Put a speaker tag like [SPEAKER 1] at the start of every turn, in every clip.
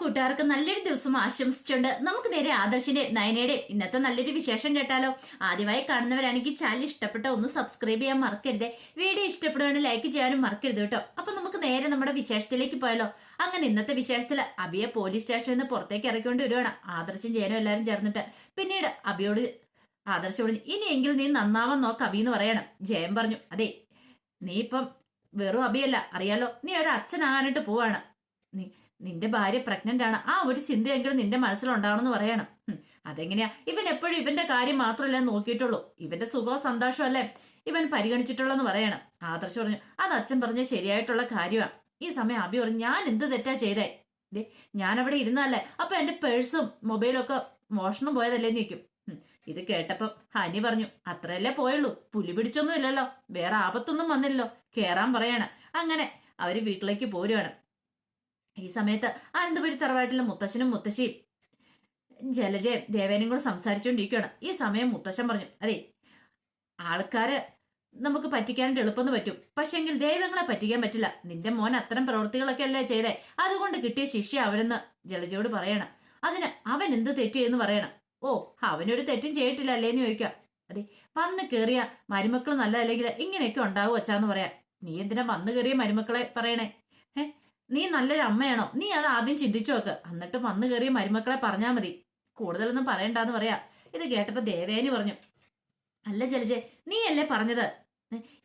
[SPEAKER 1] കൂട്ടുകാർക്ക് നല്ലൊരു ദിവസം ആശംസിച്ചുകൊണ്ട് നമുക്ക് നേരെ ആദർശിന്റെ നയനയുടെ ഇന്നത്തെ നല്ലൊരു വിശേഷം കേട്ടാലോ. ആദ്യമായി കാണുന്നവരാണെങ്കിൽ ചാനൽ ഇഷ്ടപ്പെട്ട ഒന്ന് സബ്സ്ക്രൈബ് ചെയ്യാൻ മറക്കരുത്. വീഡിയോ ഇഷ്ടപ്പെടുകയാണെങ്കിൽ ലൈക്ക് ചെയ്യാനും മറക്കരുത് കേട്ടോ. അപ്പൊ നമുക്ക് നേരെ നമ്മുടെ വിശേഷത്തിലേക്ക് പോയാലോ. അങ്ങനെ ഇന്നത്തെ വിശേഷത്തിൽ അബിയെ പോലീസ് സ്റ്റേഷനിൽ നിന്ന് പുറത്തേക്ക് ഇറക്കിക്കൊണ്ട് വരുവാണ്. ആദർശം ചെയ്യാനും എല്ലാവരും ചേർന്നിട്ട്. പിന്നീട് അബിയോട് ആദർശം പറഞ്ഞു ഇനിയെങ്കിലും നീ നന്നാവാൻ നോക്ക് അബി എന്ന് പറയണം. ജയം പറഞ്ഞു അതെ നീ ഇപ്പം വെറും അബിയല്ല. അറിയാലോ നീ ഒരു അച്ഛനാകാനായിട്ട് പോവാണ്. നീ നിന്റെ ഭാര്യ പ്രഗ്നന്റ് ആണ്. ആ ഒരു ചിന്തയെങ്കിലും നിന്റെ മനസ്സിലുണ്ടാവണമെന്ന് പറയണം. അതെങ്ങനെയാ? ഇവൻ എപ്പോഴും ഇവന്റെ കാര്യം മാത്രമല്ല നോക്കിയിട്ടുള്ളൂ. ഇവന്റെ സുഖവും സന്തോഷവും അല്ലേ ഇവൻ പരിഗണിച്ചിട്ടുള്ളെന്ന് പറയണം. ആദർശ് പറഞ്ഞു അത് അച്ഛൻ പറഞ്ഞ ശരിയായിട്ടുള്ള കാര്യമാണ്. ഈ സമയം അബി പറഞ്ഞു ഞാൻ എന്ത് തെറ്റാ ചെയ്തേ? ഞാൻ അവിടെ ഇരുന്നല്ലേ അപ്പൊ എന്റെ പേഴ്സും മൊബൈലും ഒക്കെ മോഷണം പോയതല്ലേ നിൽക്കും ഇത് കേട്ടപ്പം ഹനി പറഞ്ഞു അത്രയല്ലേ പോയുള്ളൂ. പുലി പിടിച്ചൊന്നും ഇല്ലല്ലോ. വേറെ ആപത്തൊന്നും വന്നില്ലല്ലോ. കേറാൻ പറയാണ്. അങ്ങനെ അവർ വീട്ടിലേക്ക് പോരുവാണ്. ഈ സമയത്ത് അനന്തപുരി തറവാട്ടിലെ മുത്തശ്ശനും മുത്തശ്ശിയും ജലജയും ദേവേനും കൂടെ സംസാരിച്ചുകൊണ്ടിരിക്കുകയാണ് ഈ സമയം മുത്തശ്ശൻ പറഞ്ഞു അതെ ആൾക്കാര് നമുക്ക് പറ്റിക്കാനായിട്ട് എളുപ്പമെന്ന് പറ്റും. പക്ഷെങ്കിൽ ദൈവങ്ങളെ പറ്റിക്കാൻ പറ്റില്ല. നിന്റെ മോൻ അത്തരം പ്രവൃത്തികളൊക്കെ അല്ലേ ചെയ്തേ? അതുകൊണ്ട് കിട്ടിയ ശിഷ്യ അവനെന്ന് ജലജയോട് പറയണം. അതിന് അവൻ എന്ത് തെറ്റിയെന്ന് പറയണം. ഓ അവനൊരു തെറ്റും ചെയ്തിട്ടില്ല അല്ലേന്ന് ചോദിക്കാം. അതെ വന്ന് കയറിയ മരുമക്കൾ നല്ലതല്ലെങ്കിൽ ഇങ്ങനെയൊക്കെ ഉണ്ടാവും വച്ചാന്ന് പറയാം. നീ എന്തിനാ വന്ന് കയറിയ മരുമക്കളെ പറയണേ? ഏ നീ നല്ലൊരു അമ്മയാണോ നീ അത് ആദ്യം ചിന്തിച്ചു നോക്ക്. എന്നിട്ട് വന്നു കയറിയ മരുമക്കളെ പറഞ്ഞാൽ മതി. കൂടുതലൊന്നും പറയണ്ടെന്ന് പറയാ. ഇത് കേട്ടപ്പോ ദേവേനി പറഞ്ഞു അല്ല ജലജെ നീ അല്ലേ പറഞ്ഞത്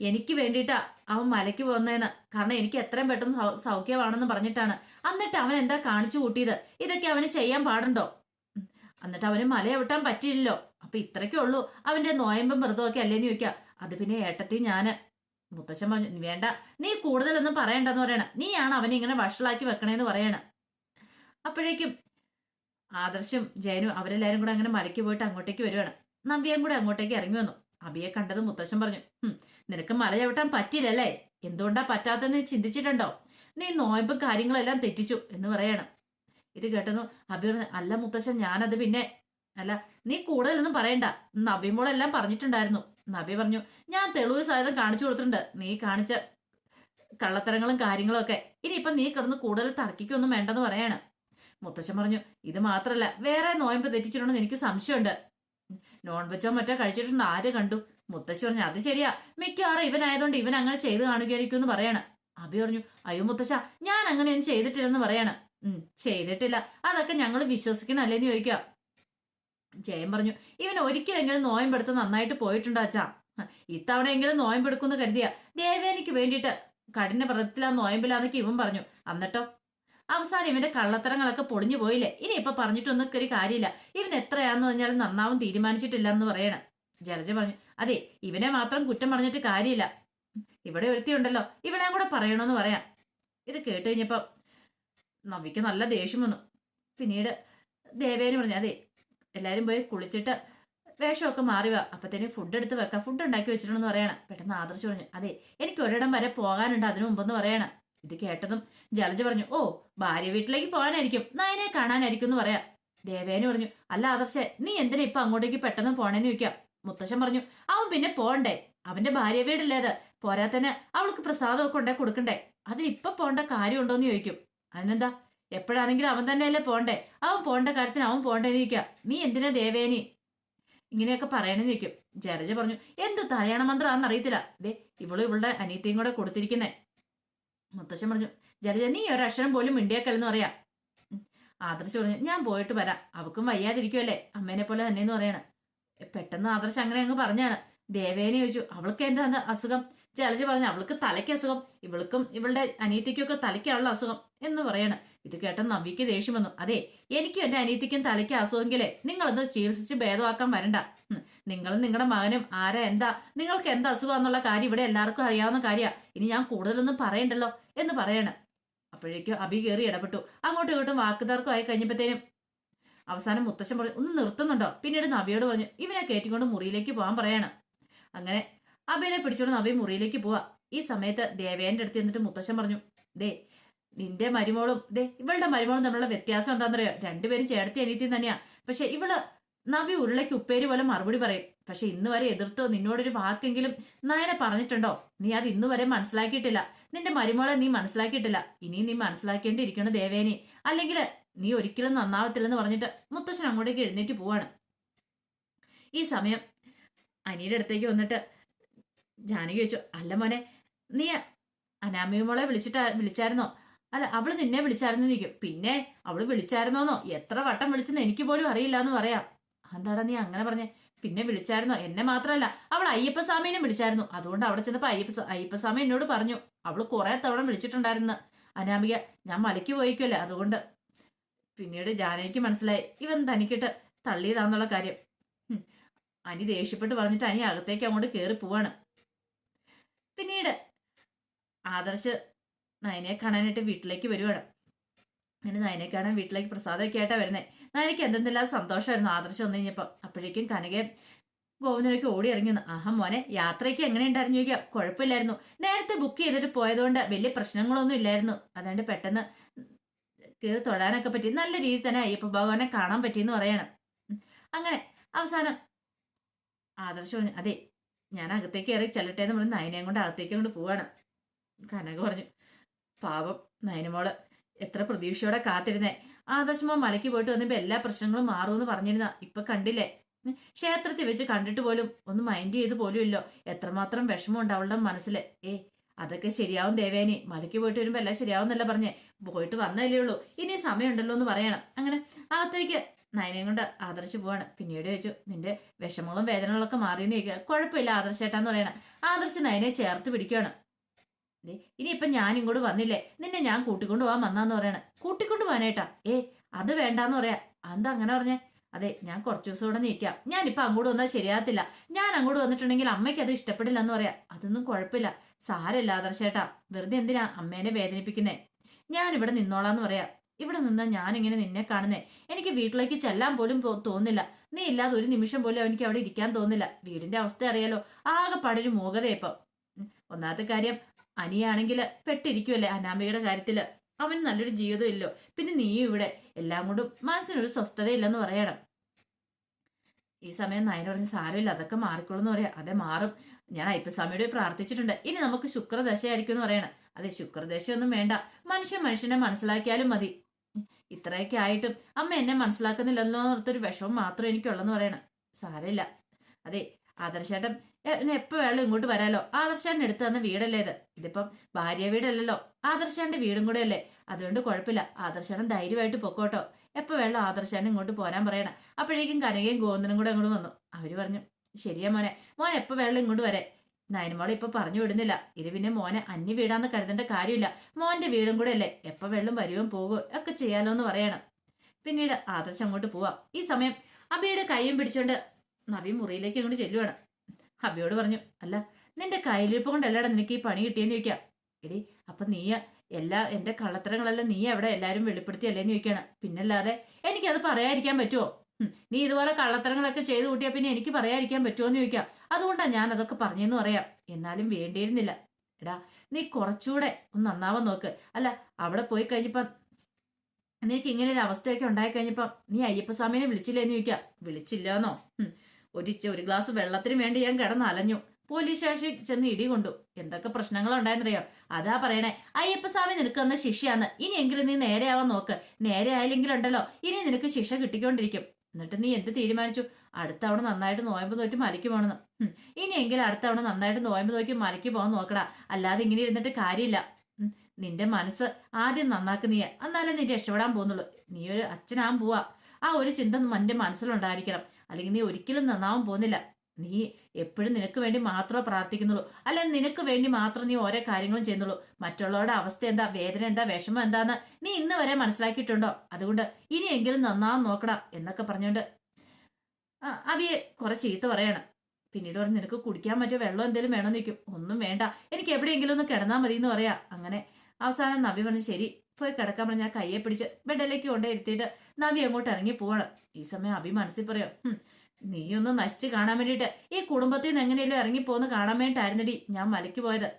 [SPEAKER 1] എനിക്ക് വേണ്ടിയിട്ടാ അവൻ മലയ്ക്ക് പോകുന്നതെന്ന്. കാരണം എനിക്ക് എത്രയും പെട്ടെന്ന് സൗഖ്യമാണെന്ന് പറഞ്ഞിട്ടാണ്. എന്നിട്ട് അവൻ എന്താ കാണിച്ചു കൂട്ടിയത്? ഇതൊക്കെ അവന് ചെയ്യാൻ പാടുണ്ടോ. എന്നിട്ട് അവന് മല ചവിട്ടാൻ പറ്റിയില്ലല്ലോ. അപ്പൊ ഇത്രയ്ക്കേ ഉള്ളൂ. അവന്റെ നോയമ്പും വ്രതമൊക്കെ അല്ലേന്ന് ചോദിക്കാം. അത് പിന്നെ ഏട്ടത്തി ഞാൻ മുത്തശ്ശൻ പറഞ്ഞു "നീ വേണ്ട നീ കൂടുതലൊന്നും പറയണ്ടെന്ന് പറയണം. നീയാണ് അവനെ ഇങ്ങനെ വഷളാക്കി വെക്കണേന്ന് പറയണം. അപ്പോഴേക്കും ആദർശും ജയനും അവരെല്ലാരും കൂടെ അങ്ങനെ മലയ്ക്ക് പോയിട്ട് അങ്ങോട്ടേക്ക് വരുവാണ്. നവ്യയും കൂടെ അങ്ങോട്ടേക്ക് ഇറങ്ങി വന്നു. അബിയെ കണ്ടത് മുത്തശ്ശൻ പറഞ്ഞു നിനക്ക് മല ചവിട്ടാൻ പറ്റില്ലല്ലേ എന്തുകൊണ്ടാ പറ്റാത്തെന്ന് ചിന്തിച്ചിട്ടുണ്ടോ? നീ നോയമ്പും കാര്യങ്ങളെല്ലാം തെറ്റിച്ചു എന്ന് പറയണം. ഇത് കേട്ടെന്നു അബി അല്ല മുത്തശ്ശൻ ഞാനത് പിന്നെ അല്ല നീ കൂടുതലൊന്നും പറയണ്ട. നബിമോളെല്ലാം പറഞ്ഞിട്ടുണ്ടായിരുന്നു. നബി പറഞ്ഞു ഞാൻ തെളിവ് സാധനം കാണിച്ചു കൊടുത്തിട്ടുണ്ട്. നീ കാണിച്ച കള്ളത്തരങ്ങളും കാര്യങ്ങളും ഒക്കെ. ഇനിയിപ്പം നീ കിടന്ന് കൂടുതൽ തർക്കിക്കൊന്നും വേണ്ടെന്ന് പറയാണ്. മുത്തശ്ശൻ പറഞ്ഞു ഇത് മാത്രല്ല വേറെ നോയമ്പ് തെറ്റിച്ചിട്ടുണ്ടെന്ന് എനിക്ക് സംശയമുണ്ട്. നോൺ വെജോ മറ്റോ കഴിച്ചിട്ടുണ്ട് ആര് കണ്ടു? മുത്തശ്ശി പറഞ്ഞു അത് ശരിയാ. മിക്കവാറും ഇവനായതുകൊണ്ട് ഇവൻ അങ്ങനെ ചെയ്ത് കാണുകയായിരിക്കും എന്ന് പറയാണ്. അബി പറഞ്ഞു അയ്യോ മുത്തശ്ശ ഞാൻ അങ്ങനെ അങ്ങനെയൊന്നും ചെയ്തിട്ടില്ലെന്ന് പറയാണ്. ഉം ചെയ്തിട്ടില്ല. അതൊക്കെ ഞങ്ങൾ വിശ്വസിക്കണല്ലേന്ന് ചോദിക്കുക ജയൻ പറഞ്ഞു ഇവൻ ഒരിക്കലെങ്കിലും നോയമ്പെടുത്ത് നന്നായിട്ട് പോയിട്ടുണ്ടോ അച്ഛാ? ഇത്തവണ ഇത്തവണയെങ്കിലും നോയമ്പെടുക്കുമെന്ന് കരുതിയ ദേവേനിക്ക് വേണ്ടിയിട്ട് കഠിന വ്രതത്തിലാ നോയമ്പിലാന്നൊക്കെ ഇവൻ പറഞ്ഞു. എന്നിട്ടോ അവസാനം ഇവന്റെ കള്ളത്തരങ്ങളൊക്കെ പൊളിഞ്ഞു പോയില്ലേ? ഇനി ഇപ്പൊ പറഞ്ഞിട്ടൊന്നും ഒരു കാര്യമില്ല. ഇവൻ എത്രയാന്ന് പറഞ്ഞാലും നന്നാവും തീരുമാനിച്ചിട്ടില്ല എന്ന് പറയണം. ജലജ പറഞ്ഞു അതെ ഇവനെ മാത്രം കുറ്റം പറഞ്ഞിട്ട് കാര്യമില്ല. ഇവിടെ ഒരുത്തിയുണ്ടല്ലോ ഇവനെ കൂടെ പറയണമെന്ന് പറയാം. ഇത് കേട്ട് കഴിഞ്ഞപ്പോ നവിക്ക് നല്ല ദേഷ്യം വന്നു. പിന്നീട് ദേവേന് പറഞ്ഞു അതെ എല്ലാരും പോയി കുളിച്ചിട്ട് വേഷമൊക്കെ മാറി വാ അപ്പത്തേനും ഫുഡ് എടുത്ത് വെക്കാം. ഫുഡ് ഉണ്ടാക്കി വെച്ചിട്ടുണ്ടെന്ന് പറയണം. പെട്ടെന്ന് ആദർശ് പറഞ്ഞു അതെ എനിക്ക് ഒരിടം വരെ പോകാനുണ്ട്. അതിനു മുമ്പെന്ന് പറയണം. ഇത് കേട്ടതും ജലജ പറഞ്ഞു ഓ ഭാര്യ വീട്ടിലേക്ക് പോകാനായിരിക്കും. നയനെ കാണാനായിരിക്കും എന്ന് പറയാം. ദേവേന് പറഞ്ഞു അല്ല ആദർശ നീ എന്തിനാ ഇപ്പൊ അങ്ങോട്ടേക്ക് പെട്ടെന്ന് പോണേന്ന് ചോദിക്കാം? മുത്തശ്ശൻ പറഞ്ഞു അവൻ പിന്നെ പോണ്ടേ. അവന്റെ ഭാര്യ വീടില്ലേത് പോരാത്തന്നെ അവൾക്ക് പ്രസാദമൊക്കെ ഉണ്ടായി കൊടുക്കണ്ടേ. അതിന് ഇപ്പൊ പോണ്ട കാര്യമുണ്ടോന്ന് ചോദിക്കും. അതിനെന്താ? എപ്പോഴാണെങ്കിലും അവൻ തന്നെയല്ലേ പോണ്ടേ? അവൻ പോണ്ട കാര്യത്തിന് അവൻ പോണ്ടേന്ന് ചോദിക്കാം നീ എന്തിനാ ദേവേനി? ഇങ്ങനെയൊക്കെ പറയണെന്ന് ചോദിക്കും. ജരജ പറഞ്ഞു എന്ത് തലയാണ മന്ത്രം അറിയത്തില്ല. ദേ ഇവളും ഇവളുടെ അനിയത്തിയും കൂടെ കൊടുത്തിരിക്കുന്നേ. മുത്തശ്ശൻ പറഞ്ഞു ജരജ നീ ഒരക്ഷരം പോലും മിണ്ടിയേക്കല്ലെന്ന് പറയാ. ആദർശ് പറഞ്ഞു ഞാൻ പോയിട്ട് വരാം. അവക്കും വയ്യാതിരിക്കുമല്ലേ അമ്മേനെ പോലെ തന്നെയെന്ന് പറയണം. പറയാണ് പെട്ടെന്ന് ആദർശ് അങ്ങനെ അങ്ങ് പറഞ്ഞാണ്. ദേവേനെ ചോദിച്ചു അവൾക്ക് എന്താ അസുഖം? ജലജ പറഞ്ഞു അവൾക്ക് തലയ്ക്ക് അസുഖം. ഇവൾക്കും ഇവളുടെ അനിയത്തിക്കും ഒക്കെ തലയ്ക്കാണുള്ള അസുഖം എന്ന് പറയണം. ഇത് കേട്ട നവിക്ക് ദേഷ്യം വന്നു. അതെ എനിക്കും എന്റെ അനിയത്തിക്കും തലയ്ക്ക് അസുഖമെങ്കിലേ നിങ്ങളത് ചികിത്സിച്ച് ഭേദമാക്കാൻ വരണ്ട. നിങ്ങളും നിങ്ങളുടെ മകനും ആരാ എന്താ നിങ്ങൾക്ക് എന്താ അസുഖം എന്നുള്ള കാര്യം ഇവിടെ എല്ലാവർക്കും അറിയാവുന്ന കാര്യമാണ് ഇനി ഞാൻ കൂടുതലൊന്നും പറയണ്ടല്ലോ എന്ന് പറയണം. അപ്പോഴേക്കും അബി കയറി ഇടപെട്ടു. അങ്ങോട്ടും ഇങ്ങോട്ടും വാക്കുതർക്കം ആയി കഴിഞ്ഞപ്പോഴത്തേനും അവസാനം മുത്തശ്ശൻ പറഞ്ഞു ഒന്ന് നിർത്തുന്നുണ്ടോ? പിന്നീട് നവിയോട് പറഞ്ഞു ഇവനെ കയറ്റിക്കൊണ്ട് മുറിയിലേക്ക് പോകാൻ പറയണം. അങ്ങനെ അബിനെ പിടിച്ചോണ്ട് നബി മുറിയിലേക്ക് പോവാ. ഈ സമയത്ത് ദേവേന്റെ അടുത്ത് എന്നിട്ട് മുത്തശ്ശൻ പറഞ്ഞു ദേ നിന്റെ മരുമോളും ദേ ഇവളുടെ മരുമോളും തമ്മിലുള്ള വ്യത്യാസം എന്താണെന്നറിയോ? രണ്ടുപേരും ചേർത്തി അനിയത്തി തന്നെയാ. പക്ഷെ ഇവൾ നവി ഉരുളയ്ക്ക് ഉപ്പേരി പോലെ മറുപടി പറയും. പക്ഷെ ഇന്ന് വരെ എതിർത്തോ നിന്നോടൊരു വാക്കെങ്കിലും നായനെ പറഞ്ഞിട്ടുണ്ടോ? നീ അത് ഇന്ന് വരെ മനസ്സിലാക്കിയിട്ടില്ല. നിന്റെ മരുമോളെ നീ മനസ്സിലാക്കിയിട്ടില്ല. ഇനി നീ മനസ്സിലാക്കേണ്ടിയിരിക്കണം ദേവേനി. അല്ലെങ്കിൽ നീ ഒരിക്കലും നന്നാവത്തില്ലെന്ന് പറഞ്ഞിട്ട് മുത്തശ്ശൻ അങ്ങോട്ടേക്ക് എഴുന്നേറ്റ് പോവാണ്. ഈ സമയം അനിയുടെ അടുത്തേക്ക് വന്നിട്ട് ജാനകി ചോദിച്ചു അല്ല മോനെ നീ അനാമിക മോളെ വിളിച്ചിട്ട് വിളിച്ചായിരുന്നോ? അല്ല അവൾ നിന്നെ വിളിച്ചായിരുന്നു നിൽക്കും പിന്നെ അവൾ വിളിച്ചായിരുന്നോന്നോ? എത്ര വട്ടം വിളിച്ചെന്ന് എനിക്ക് പോലും അറിയില്ല എന്ന് പറയാം. എന്താടാ നീ അങ്ങനെ പറഞ്ഞേ? പിന്നെ വിളിച്ചായിരുന്നോ? എന്നെ മാത്രമല്ല അവൾ അയ്യപ്പസ്വാമിനെ വിളിച്ചായിരുന്നു. അതുകൊണ്ട് അവിടെ ചെന്നപ്പോ അയ്യപ്പ അയ്യപ്പസ്വാമി എന്നോട് പറഞ്ഞു. അവൾ കുറെ തവണ വിളിച്ചിട്ടുണ്ടായിരുന്നു. അനാമിക ഞാൻ മലയ്ക്ക് പോയിക്കല്ലേ അതുകൊണ്ട് പിന്നീട് ജാനകിക്ക് മനസ്സിലായി. ഇവൻ തനിക്കിട്ട് തള്ളിയതാന്നുള്ള കാര്യം. അനി ദേഷ്യപ്പെട്ട് പറഞ്ഞിട്ട് അനി അകത്തേക്ക് അങ്ങോട്ട് കയറി പോവാണ്. പിന്നീട് ആദർശ് നയനെ കാണാനായിട്ട് വീട്ടിലേക്ക് വരുവാണ്. അങ്ങനെ നയനെ കാണാൻ വീട്ടിലേക്ക് പ്രസാദമൊക്കെ ആയിട്ടാ വരുന്നത് നയനയ്ക്ക് എന്തെന്തെല്ലാം സന്തോഷമായിരുന്നു. ആദർശം വന്നു കഴിഞ്ഞപ്പോ അപ്പോഴേക്കും കനകയും ഗോവിന്ദനൊക്കെ ഓടി ഇറങ്ങി വന്നു. ആഹാ മോനെ യാത്രയ്ക്ക് എങ്ങനെ ഉണ്ടായിരുന്നു ചോദിക്കാം. കുഴപ്പമില്ലായിരുന്നു. നേരത്തെ ബുക്ക് ചെയ്തിട്ട് പോയതുകൊണ്ട് വലിയ പ്രശ്നങ്ങളൊന്നും ഇല്ലായിരുന്നു. അതുകൊണ്ട് പെട്ടെന്ന് കയറി തൊടാനൊക്കെ പറ്റി. നല്ല രീതിയിൽ തന്നെ അയ്യപ്പ ഭഗവാനെ കാണാൻ പറ്റിയെന്ന് പറയണം. അങ്ങനെ അവസാനം ആദർശം പറഞ്ഞു അതെ ഞാൻ അകത്തേക്ക് ഇറങ്ങി ചെല്ലട്ടെ എന്ന് പറഞ്ഞ് നയനയും കൊണ്ട് അകത്തേക്ക് കൊണ്ട് പോവാണ്. കനക പറഞ്ഞു പാപം നയനമോൾ. എത്ര പ്രതീക്ഷയോടെ കാത്തിരുന്നേ. ആദർശമോ മലയ്ക്ക് പോയിട്ട് വന്നപ്പോ എല്ലാ പ്രശ്നങ്ങളും മാറുമെന്ന് പറഞ്ഞിരുന്ന. ഇപ്പൊ കണ്ടില്ലേ? ക്ഷേത്രത്തിൽ വെച്ച് കണ്ടിട്ട് പോലും ഒന്ന് മൈൻഡ് ചെയ്ത് പോലും ഇല്ലോ എത്രമാത്രം വിഷമമുണ്ട് അവളുടെ മനസ്സിൽ ഏ അതൊക്കെ ശരിയാവും ദേവേനി. മലയ്ക്ക് പോയിട്ട് വരുമ്പോ എല്ലാം ശരിയാവുന്നല്ല പറഞ്ഞേ. പോയിട്ട് വന്നല്ലേ ഉള്ളൂ. ഇനി സമയമുണ്ടല്ലോ എന്ന് പറയണം. അങ്ങനെ അകത്തേക്ക് നയനയും കൊണ്ട് ആദർശ് പോവാണ്. പിന്നീട് ചോദിച്ചു നിന്റെ വിഷമങ്ങളും വേദനകളൊക്കെ മാറിയെന്ന് ചോദിക്കുക. കുഴപ്പമില്ല ആദർശേട്ടാന്ന് പറയണം. ആദർശ് നയനെ ചേർത്ത് പിടിക്കുകയാണ് ഇനിയിപ്പൊ ഞാൻ ഇങ്ങോട്ട് വന്നില്ലേ? നിന്നെ ഞാൻ കൂട്ടിക്കൊണ്ട് പോവാൻ വന്നാന്ന് പറയണ. കൂട്ടിക്കൊണ്ട് പോവാനേട്ടാ. ഏ അത് വേണ്ടാന്ന് പറയാ. എന്താ അങ്ങനെ പറഞ്ഞേ? അതെ ഞാൻ കുറച്ച് ദിവസം ഇവിടെ നിൽക്കാം. ഞാനിപ്പോ അങ്ങോട്ട് വന്നാൽ ശരിയാകത്തില്ല. ഞാൻ അങ്ങോട്ട് വന്നിട്ടുണ്ടെങ്കിൽ അമ്മയ്ക്ക് അത് ഇഷ്ടപ്പെടില്ല എന്ന് പറയാം. അതൊന്നും കുഴപ്പമില്ല. സാരല്ല ആദർശേട്ടാ വെറുതെ എന്തിനാ അമ്മേനെ വേദനിപ്പിക്കുന്നേ? ഞാൻ ഇവിടെ നിന്നോളാന്ന് പറയാ. ഇവിടെ നിന്നാ ഞാൻ ഇങ്ങനെ നിന്നെ കാണുന്നേ. എനിക്ക് വീട്ടിലേക്ക് ചെല്ലാൻ പോലും തോന്നില്ല നീ ഇല്ലാതെ ഒരു നിമിഷം പോലും അവനിക്ക് അവിടെ ഇരിക്കാൻ തോന്നില്ല വീടിന്റെ അവസ്ഥ അറിയാലോ. ആകെ പടരും മൂകതയപ്പം ഒന്നാമത്തെ കാര്യം അനിയാണെങ്കിൽ പെട്ടിരിക്കുമല്ലേ അനാമികയുടെ കാര്യത്തിൽ? അവന് നല്ലൊരു ജീവിതം ഇല്ലോ. പിന്നെ നീ ഇവിടെ. എല്ലാം കൊണ്ടും മനസ്സിനൊരു സ്വസ്ഥതയില്ലെന്ന് പറയണം. ഈ സമയം നയന പറഞ്ഞ സാരമില്ല അതൊക്കെ മാറിക്കോളും എന്ന് പറയാം. അതെ മാറും. ഞാൻ അയ്യപ്പസ്വാമിയുടെ പ്രാർത്ഥിച്ചിട്ടുണ്ട്. ഇനി നമുക്ക് ശുക്രദശയായിരിക്കും എന്ന് പറയണം. അതെ ശുക്രദശയൊന്നും വേണ്ട. മനുഷ്യൻ മനുഷ്യനെ മനസ്സിലാക്കിയാലും മതി. ഇത്രയൊക്കെ ആയിട്ടും അമ്മ എന്നെ മനസ്സിലാക്കുന്നില്ലല്ലോ എന്നോർത്തൊരു വിഷമം മാത്രം എനിക്കുള്ളെന്ന് പറയണം. സാരമില്ല. അതെ ആദർശേട്ടൻ എന്നെ എപ്പോ വേണം ഇങ്ങോട്ട് വരാലോ. ആദർശാന്റെ എടുത്തു തന്ന വീടല്ലേ ഇത്? ഇതിപ്പം ഭാര്യ വീടല്ലല്ലോ. ആദർശാന്റെ വീടും കൂടെ അല്ലേ അതുകൊണ്ട് കുഴപ്പമില്ല. ആദർശാനം ധൈര്യമായിട്ട് പൊക്കോട്ടോ. എപ്പോ വേണം ആദർശാനും ഇങ്ങോട്ട് പോരാൻ പറയണം. അപ്പോഴേക്കും കനകയും ഗോവിന്ദനും കൂടെ അങ്ങോട്ട് വന്നു. അവർ പറഞ്ഞു ശരിയാ മോനെ. മോൻ എപ്പോ വേണം ഇങ്ങോട്ട് വരെ. നയനമോളെ ഇപ്പൊ പറഞ്ഞു വിടുന്നില്ല. ഇത് പിന്നെ മോനെ അന്യ വീടാന്ന് കരുതേണ്ട കാര്യമില്ല. മോന്റെ വീടും കൂടെ അല്ലേ എപ്പോ വെള്ളം വരുവോ പോകുകയോ ഒക്കെ ചെയ്യാലോ എന്ന് പറയണം. പിന്നീട് ആദർശം അങ്ങോട്ട് പോവാം. ഈ സമയം അബിയുടെ കൈയും പിടിച്ചോണ്ട് നബി മുറിയിലേക്ക് അങ്ങോട്ട് ചെല്ലുവാണ്. അബിയോട് പറഞ്ഞു അല്ല നിന്റെ കയ്യിലിരിപ്പ് കൊണ്ടല്ലടാ നിനക്ക് ഈ പണി കിട്ടിയെന്ന് ചോദിക്കാം? എടി അപ്പൊ നീ എല്ലാ എന്റെ കള്ളത്തരങ്ങളെല്ലാം നീ എവിടെ എല്ലാരും വെളിപ്പെടുത്തിയല്ലേന്ന് ചോദിക്കാണ്. പിന്നല്ലാതെ എനിക്കത് പറയാതിരിക്കാൻ പറ്റുമോ നീ ഇതുപോലെ കള്ളത്തരങ്ങളൊക്കെ ചെയ്തു കൂട്ടിയാ പിന്നെ എനിക്ക് പറയാതിരിക്കാൻ പറ്റുമോ എന്ന് ചോദിക്കാം. അതുകൊണ്ടാണ് ഞാൻ അതൊക്കെ പറഞ്ഞെന്ന് പറയാം. എന്നാലും വേണ്ടിയിരുന്നില്ല. എടാ നീ കുറച്ചുകൂടെ ഒന്ന് നന്നാവാൻ നോക്ക്. അല്ല അവിടെ പോയി കഴിഞ്ഞപ്പം നിനക്ക് ഇങ്ങനെ ഒരു അവസ്ഥയൊക്കെ ഉണ്ടായി കഴിഞ്ഞപ്പം നീ അയ്യപ്പസ്വാമിനെ വിളിച്ചില്ലേന്ന് ചോദിക്കാം. വിളിച്ചില്ലാന്നോ? ഹും, ഒരു ഗ്ലാസ് വെള്ളത്തിന് വേണ്ടി ഞാൻ കിടന്ന് അലഞ്ഞു. പോലീസ് സ്റ്റേഷനിൽ ചെന്ന് ഇടി കൊണ്ടു. എന്തൊക്കെ പ്രശ്നങ്ങൾ ഉണ്ടായെന്നറിയോ അതാ പറയണേ അയ്യപ്പസ്വാമി നിനക്ക് തന്ന ശിക്ഷയാന്ന്. ഇനിയെങ്കിലും നീ നേരെയാവാൻ നോക്ക്. നേരെ ആയില്ലെങ്കിലുണ്ടല്ലോ. ഇനി നിനക്ക് ശിക്ഷ കിട്ടിക്കൊണ്ടിരിക്കും. എന്നിട്ട് നീ എന്ത് തീരുമാനിച്ചു? അടുത്ത തവണ നന്നായിട്ട് നോയമ്പ് നോക്കി മലയ്ക്ക് പോകണമെന്ന്. ഇനിയെങ്കിലും അടുത്ത തവണ നന്നായിട്ട് നോയമ്പ് നോക്കി മലയ്ക്ക് പോകാൻ നോക്കടാ. അല്ലാതെ ഇങ്ങനെ ഇരുന്നിട്ട് കാര്യമില്ല. നിന്റെ മനസ്സ് ആദ്യം നന്നാക്ക് നീ എന്നാലേ നീ രക്ഷപ്പെടാൻ പോകുന്നുള്ളൂ. നീ ഒരു അച്ഛനാൻ പോവാ. ആ ഒരു ചിന്ത നിന്റെ മനസ്സിലുണ്ടായിരിക്കണം. അല്ലെങ്കിൽ നീ ഒരിക്കലും നന്നാവാൻ പോകുന്നില്ല. നീ എപ്പോഴും നിനക്ക് വേണ്ടി മാത്രമേ പ്രാർത്ഥിക്കുന്നുള്ളൂ. അല്ല നിനക്ക് വേണ്ടി മാത്രം നീ ഓരോ കാര്യങ്ങളും ചെയ്യുന്നുള്ളൂ. മറ്റുള്ളവരുടെ അവസ്ഥ എന്താ? വേദന എന്താ? വിഷമം എന്താന്ന് നീ ഇന്ന് വരെ മനസ്സിലാക്കിയിട്ടുണ്ടോ? അതുകൊണ്ട് ഇനിയെങ്കിലും നന്നാവാൻ നോക്കണം എന്നൊക്കെ പറഞ്ഞുകൊണ്ട് അവിയെ കുറെ ചീത്ത പറയണം. പിന്നീട് പറഞ്ഞ് നിനക്ക് കുടിക്കാൻ പറ്റിയ വെള്ളം എന്തെങ്കിലും വേണമെന്ന് നിൽക്കും ഒന്നും വേണ്ട. എനിക്ക് എവിടെയെങ്കിലും ഒന്ന് കിടന്നാൽ മതി എന്ന് പറയാ. അങ്ങനെ അവസാനം നബി പറഞ്ഞു ശരി പോയി കിടക്കാൻ പറഞ്ഞ കയ്യെ പിടിച്ച് ബെഡിലേക്ക് കൊണ്ടേ ഇരുത്തിയിട്ട് നബി അങ്ങോട്ട് ഇറങ്ങി പോവാണ്. ഈ സമയം അഭി മനസ്സിൽ പറയോ നീ ഒന്ന് നശിച്ച് കാണാൻ വേണ്ടിയിട്ട് ഈ കുടുംബത്തിൽ നിന്ന് എങ്ങനെയല്ലോ ഇറങ്ങി പോന്ന് കാണാൻ വേണ്ടിയിട്ടായിരുന്നടി ഞാൻ മലയ്ക്ക് പോയത്.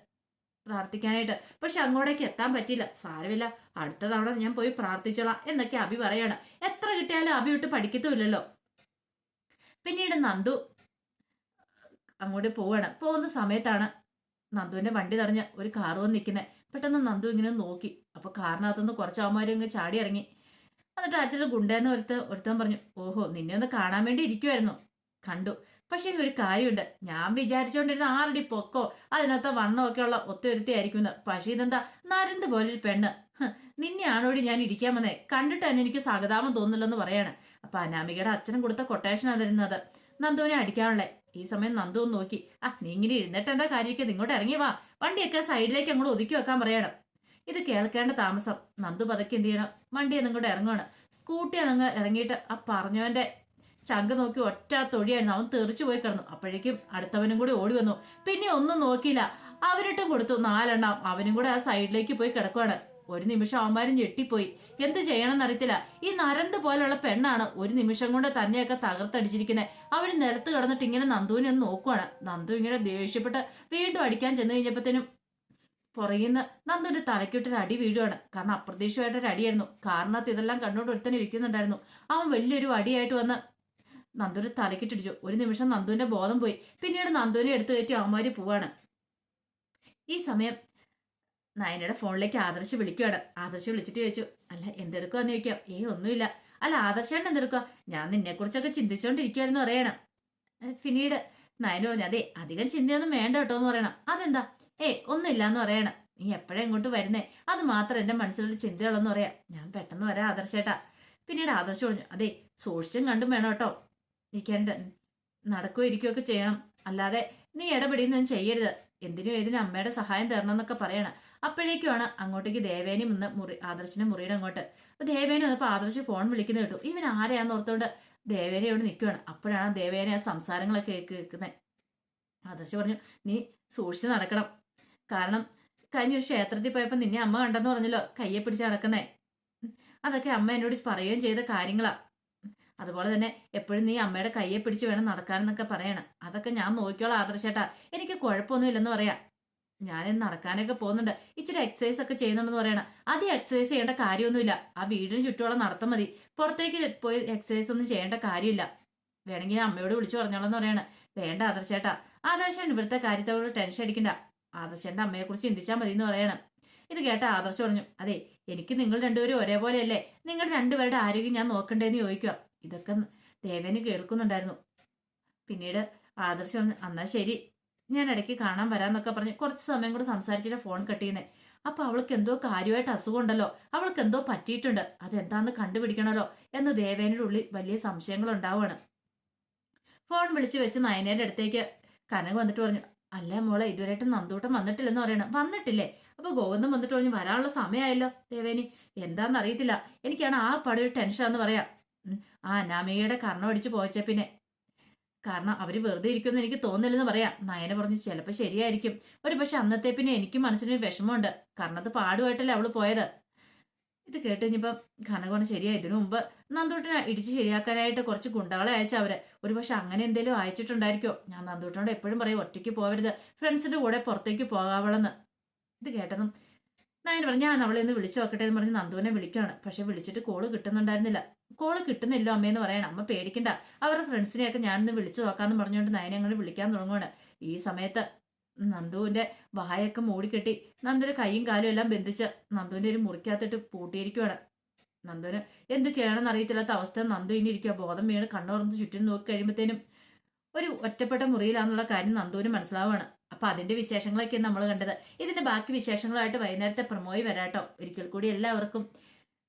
[SPEAKER 1] പ്രാർത്ഥിക്കാനായിട്ട്. പക്ഷെ അങ്ങോട്ടേക്ക് എത്താൻ പറ്റിയില്ല. സാരമില്ല അടുത്ത തവണ ഞാൻ പോയി പ്രാർത്ഥിച്ചോളാം എന്നൊക്കെ അഭി പറയാണ്. എത്ര കിട്ടിയാലും അഭി വിട്ട് പഠിക്കത്തുമില്ലല്ലോ. പിന്നീട് നന്ദു അങ്ങോട്ട് പോവാണ്. പോകുന്ന സമയത്താണ് നന്ദുവിന്റെ വണ്ടി തടഞ്ഞ് ഒരു കാറ് വന്ന് നിൽക്കുന്നത് പെട്ടെന്ന് നന്ദു ഇങ്ങനെ നോക്കി. അപ്പൊ കാറിനകത്തുനിന്ന് കുറച്ച് അവന്മാരും ചാടി ഇറങ്ങി. എന്നിട്ട് അടുത്തൊരു ഗുണ്ടേന്ന് ഒരുത്ത ഒരുത്തൻ പറഞ്ഞു ഓഹോ നിന്നെ ഒന്ന് കാണാൻ വേണ്ടി ഇരിക്കുമായിരുന്നു കണ്ടു. പക്ഷെ ഒരു കാര്യമുണ്ട്. ഞാൻ വിചാരിച്ചുകൊണ്ടിരുന്ന ആറടി പൊക്കോ അതിനകത്ത് വണ്ണമൊക്കെ ഉള്ള ഒത്തൊരുത്തിയായിരിക്കും പക്ഷെ ഇതെന്താ? നരന്ത് പോലൊരു പെണ്ണ്. നിന്നെയാണോടി ഞാൻ ഇരിക്കാൻ വന്നേ കണ്ടിട്ട് തന്നെ എനിക്ക് സഹതാപം തോന്നില്ലെന്ന് പറയാണ്. അപ്പൊ അനാമികയുടെ അച്ഛനും കൊടുത്ത കൊട്ടേഷനാണ് തരുന്നത് നന്ദുവിനെ അടിക്കാനുള്ളേ ഈ സമയം നന്ദു ഒന്ന് നോക്കി. ആ നീ ഇങ്ങനെ ഇരുന്നിട്ട് എന്താ കാര്യമൊക്കെ? നിങ്ങോട്ട് ഇറങ്ങി വാ. വണ്ടിയൊക്കെ സൈഡിലേക്ക് അങ്ങോട്ട് ഒതുക്കി വെക്കാൻ പറയണം. ഇത് കേൾക്കേണ്ട താമസം. നന്ദു പതക്കെ എന്ത് ചെയ്യണം? വണ്ടി എന്നിങ്ങോട്ട് ഇറങ്ങുവാണ്. സ്കൂട്ടി അങ്ങ് ഇറങ്ങിയിട്ട് ആ പറഞ്ഞവന്റെ ചങ്ക് നോക്കി ഒറ്റ തൊഴിയായിരുന്നു അവൻ തെറിച്ചു പോയി കിടന്നു. അപ്പോഴേക്കും അടുത്തവനും കൂടി ഓടി വന്നു. പിന്നെ ഒന്നും നോക്കിയില്ല. അവരിട്ടും കൊടുത്തു. നാലെണ്ണം. അവനും കൂടെ ആ സൈഡിലേക്ക് പോയി കിടക്കുവാണ്. ഒരു നിമിഷം അവന്മാരും ഞെട്ടിപ്പോയി. എന്ത് ചെയ്യണമെന്ന് എന്നറിയത്തില്ല ഈ നരന്ത് പോലുള്ള പെണ്ണാണ് ഒരു നിമിഷം കൊണ്ട് തന്നെയൊക്കെ തകർത്തടിച്ചിരിക്കുന്നത് അവർ നിലത്ത് കിടന്നിട്ട് ഇങ്ങനെ നന്ദുവിനെ ഒന്ന് നോക്കുവാണ്. നന്ദു ഇങ്ങനെ ദേഷ്യപ്പെട്ട് വീണ്ടും അടിക്കാൻ ചെന്ന് കഴിഞ്ഞപ്പോഴത്തേനും പുറകിന്ന് നന്ദുവിന്റെ തലക്കിട്ടൊരു അടി വീഴുവാണ്. കാരണം അപ്രതീക്ഷിതമായിട്ടൊരു അടിയായിരുന്നു. കാരണത്ത് ഇതെല്ലാം കണ്ണോട് ഒരുത്തന്നെ ഇരിക്കുന്നുണ്ടായിരുന്നു. അവൻ വലിയൊരു അടിയായിട്ട് വന്ന് നന്ദുവിന്റെ തലക്കിട്ടിടിച്ചു ഒരു നിമിഷം നന്ദുവിന്റെ ബോധം പോയി. പിന്നീട് നന്ദുവിനെ എടുത്തു കയറ്റി അവന്മാര് പോവാണ്. ഈ സമയം നയനയുടെ ഫോണിലേക്ക് ആദർശ് വിളിക്കുകയാണ്. ആദർശ് വിളിച്ചിട്ട് ചോദിച്ചു അല്ല എന്തെടുക്കുവാന്ന് ചോദിക്കാം. ഏ ഒന്നുമില്ല. അല്ല ആദർശാണ് എന്തെടുക്കുക ഞാൻ നിന്നെ കുറിച്ചൊക്കെ ചിന്തിച്ചോണ്ടിരിക്കുവായിരുന്നു പറയണം. പിന്നീട് നയന പറഞ്ഞു അതെ അധികം ചിന്തയൊന്നും വേണ്ട കേട്ടോ എന്ന് പറയണം. അതെന്താ? ഏ ഒന്നുമില്ല എന്ന് പറയണം. നീ എപ്പോഴാ ഇങ്ങോട്ട് വരുന്നേ? അത് മാത്രം എന്റെ മനസ്സിലൊരു ചിന്തയുള്ളെന്ന് പറയാം. ഞാൻ പെട്ടെന്ന് വരാം ആദർശേട്ടാ. പിന്നീട് ആദർശ് പറഞ്ഞു അതെ സൂക്ഷിച്ചും കണ്ടും വേണം കേട്ടോ. ഇരിക്കേണ്ട നടക്കുകയോ ഇരിക്കുകയൊക്കെ ചെയ്യണം. അല്ലാതെ നീ ഇടപെടിയൊന്നും ചെയ്യരുത്. എന്തിനും ഏതിനും അമ്മയുടെ സഹായം തരണം എന്നൊക്കെ പറയണം. അപ്പോഴേക്കുമാണ് അങ്ങോട്ടേക്ക് ദേവേനയും ഇന്ന് മുറി ആദർശിന്റെ മുറിയുടെ അങ്ങോട്ട്. അപ്പൊ ദേവേനും വന്നപ്പോൾ ആദർശ് ഫോൺ വിളിക്കുന്ന കേട്ടു. ഇവൻ ആരെയാന്ന് ഓർത്തോണ്ട് ദേവേനെ ഇവിടെ നിൽക്കുകയാണ് അപ്പോഴാണ് ദേവേനെ ആ സംസാരങ്ങളൊക്കെ കേൾക്കുന്നത് ആദർശ് പറഞ്ഞു നീ സൂക്ഷിച്ച് നടക്കണം. കാരണം കഴിഞ്ഞ ഒരു ക്ഷേത്രത്തിൽ പോയപ്പോൾ നിന്നെ അമ്മ കണ്ടെന്ന് പറഞ്ഞല്ലോ കയ്യെ പിടിച്ച് നടക്കുന്നേ. അതൊക്കെ അമ്മ എന്നോട് പറയുകയും ചെയ്ത കാര്യങ്ങളാ. അതുപോലെ തന്നെ എപ്പോഴും നീ അമ്മയുടെ കയ്യെ പിടിച്ച് വേണം നടക്കാനെന്നൊക്കെ പറയണം. അതൊക്കെ ഞാൻ നോക്കിയോളാം ആദർശേട്ടാ. എനിക്ക് കുഴപ്പമൊന്നുമില്ലെന്ന് പറയാം. ഞാൻ നടക്കാനൊക്കെ പോകുന്നുണ്ട്. ഇച്ചിരി എക്സസൈസ് ഒക്കെ ചെയ്യുന്നുണ്ടെന്ന് പറയണം. അത് എക്സസൈസ് ചെയ്യേണ്ട കാര്യമൊന്നുമില്ല. ആ വീടിന് ചുറ്റുമുള്ള നടത്തം മതി. പുറത്തേക്ക് പോയി എക്സസൈസ് ഒന്നും ചെയ്യേണ്ട കാര്യമില്ല. വേണമെങ്കിൽ അമ്മയോട് വിളിച്ചു പറഞ്ഞോളെന്ന് പറയണം. വേണ്ട ആദർശേട്ടാ ആദർശൻ ഇവിടുത്തെ കാര്യത്തോട് ടെൻഷൻ അടിക്കണ്ട. ആദർശന്റെ അമ്മയെ കുറിച്ച് ചിന്തിച്ചാൽ മതി എന്ന് പറയണം. ഇത് കേട്ട ആദർശ് പറഞ്ഞു അതെ എനിക്ക് നിങ്ങൾ രണ്ടുപേരും ഒരേപോലെയല്ലേ? നിങ്ങൾ രണ്ടുപേരുടെ ആരോഗ്യം ഞാൻ നോക്കണ്ടേന്ന് ചോദിക്കുക ഇതൊക്കെ ദേവന് കേൾക്കുന്നുണ്ടായിരുന്നു. പിന്നീട് ആദർശ് പറഞ്ഞു ശരി. ഞാൻ ഇടയ്ക്ക് കാണാൻ വരാന്നൊക്കെ പറഞ്ഞ് കുറച്ച് സമയം കൂടെ സംസാരിച്ചിട്ട് ഫോൺ കട്ട് ചെയ്യുന്നേ അപ്പൊ അവൾക്ക് എന്തോ കാര്യമായിട്ട് അസുഖം ഉണ്ടല്ലോ അവൾക്ക് എന്തോ പറ്റിയിട്ടുണ്ട്. അതെന്താന്ന് കണ്ടുപിടിക്കണല്ലോ എന്ന് ദേവേനയുടെ ഉള്ളിൽ വലിയ സംശയങ്ങൾ ഉണ്ടാവുകയാണ്. ഫോൺ വിളിച്ചു വെച്ച് നയനയുടെ അടുത്തേക്ക് കനക വന്നിട്ട് പറഞ്ഞു അല്ല മോളെ ഇതുവരെയായിട്ട് നന്ദൂട്ടം വന്നിട്ടില്ലെന്ന് പറയണം. വന്നിട്ടില്ലേ? അപ്പൊ ഗോവിന്ദം വന്നിട്ട് പറഞ്ഞു വരാനുള്ള സമയമായല്ലോ ദേവേനി. എന്താന്ന് അറിയത്തില്ല എനിക്കാണ് ആ പടയൊരു ടെൻഷൻ എന്ന് പറയാം. ആ അനാമികയുടെ കർണം അടിച്ചു പോയച്ച പിന്നെ. കാരണം അവർ വെറുതെ ഇരിക്കുമെന്ന് എനിക്ക് തോന്നില്ലെന്ന് പറയാം. നയന പറഞ്ഞു ചിലപ്പോൾ ശരിയായിരിക്കും. ഒരു പക്ഷെ അന്നത്തെ പിന്നെ എനിക്ക് മനസ്സിനൊരു വിഷമമുണ്ട്. കാരണം അത് പാടുമായിട്ടല്ലേ അവൾ പോയത്. ഇത് കേട്ട് കഴിഞ്ഞപ്പം ഘനകോണം ശരിയായി ഇതിനു മുമ്പ് നന്ദൂട്ടിനെ ഇടിച്ച് ശരിയാക്കാനായിട്ട് കുറച്ച് ഗുണ്ടകളെ അയച്ച അവർ. ഒരു പക്ഷെ അങ്ങനെ എന്തെങ്കിലും അയച്ചിട്ടുണ്ടായിരിക്കോ? ഞാൻ നന്ദൂട്ടിനോട് എപ്പോഴും പറയും ഒറ്റയ്ക്ക് പോവരുത്. ഫ്രണ്ട്സിന്റെ കൂടെ പുറത്തേക്ക് പോകാവളെന്ന്. ഇത് കേട്ടതും നയൻ പറഞ്ഞു ഞാൻ അവളെ ഒന്ന് വിളിച്ചു നോക്കട്ടെ എന്ന് പറഞ്ഞ് നന്ദുവിനെ വിളിക്കുകയാണ് പക്ഷെ വിളിച്ചിട്ട് കോൾ കിട്ടുന്നുണ്ടായിരുന്നില്ല. കോൾ കിട്ടുന്നില്ലോ അമ്മയെന്ന് പറയണം. അമ്മ പേടിക്കണ്ട. അവരുടെ ഫ്രണ്ട്സിനെയൊക്കെ ഞാനിന്ന് വിളിച്ചു നോക്കാന്ന് പറഞ്ഞുകൊണ്ട് നയനെ അങ്ങനെ വിളിക്കാൻ തുടങ്ങുകയാണ് ഈ സമയത്ത് നന്ദുവിന്റെ വായൊക്കെ മൂടിക്കെട്ടി നന്ദുവിന്റെ കൈയും കാലും എല്ലാം ബന്ധിച്ച് നന്ദുവിന്റെ ഒരു മുറിക്കകത്തിട്ട് പൂട്ടിയിരിക്കുവാണ്. നന്ദുവിന് എന്ത് ചെയ്യണമെന്ന് അറിയത്തില്ലാത്ത അവസ്ഥ. നന്ദു ഇനി ഇരിക്കുക ബോധം വീണ് കണ്ണുറന്ന് ചുറ്റും നോക്കി കഴിയുമ്പോഴത്തേനും ഒരു ഒറ്റപ്പെട്ട മുറിയിലാന്നുള്ള കാര്യം നന്ദുവിന് മനസ്സിലാവുകയാണ് അപ്പൊ അതിന്റെ വിശേഷങ്ങളൊക്കെ നമ്മൾ കണ്ടത്. ഇതിന്റെ ബാക്കി വിശേഷങ്ങളായിട്ട് വൈകുന്നേരത്തെ പ്രമോയി വരാട്ടോ. ഒരിക്കൽ കൂടി എല്ലാവർക്കും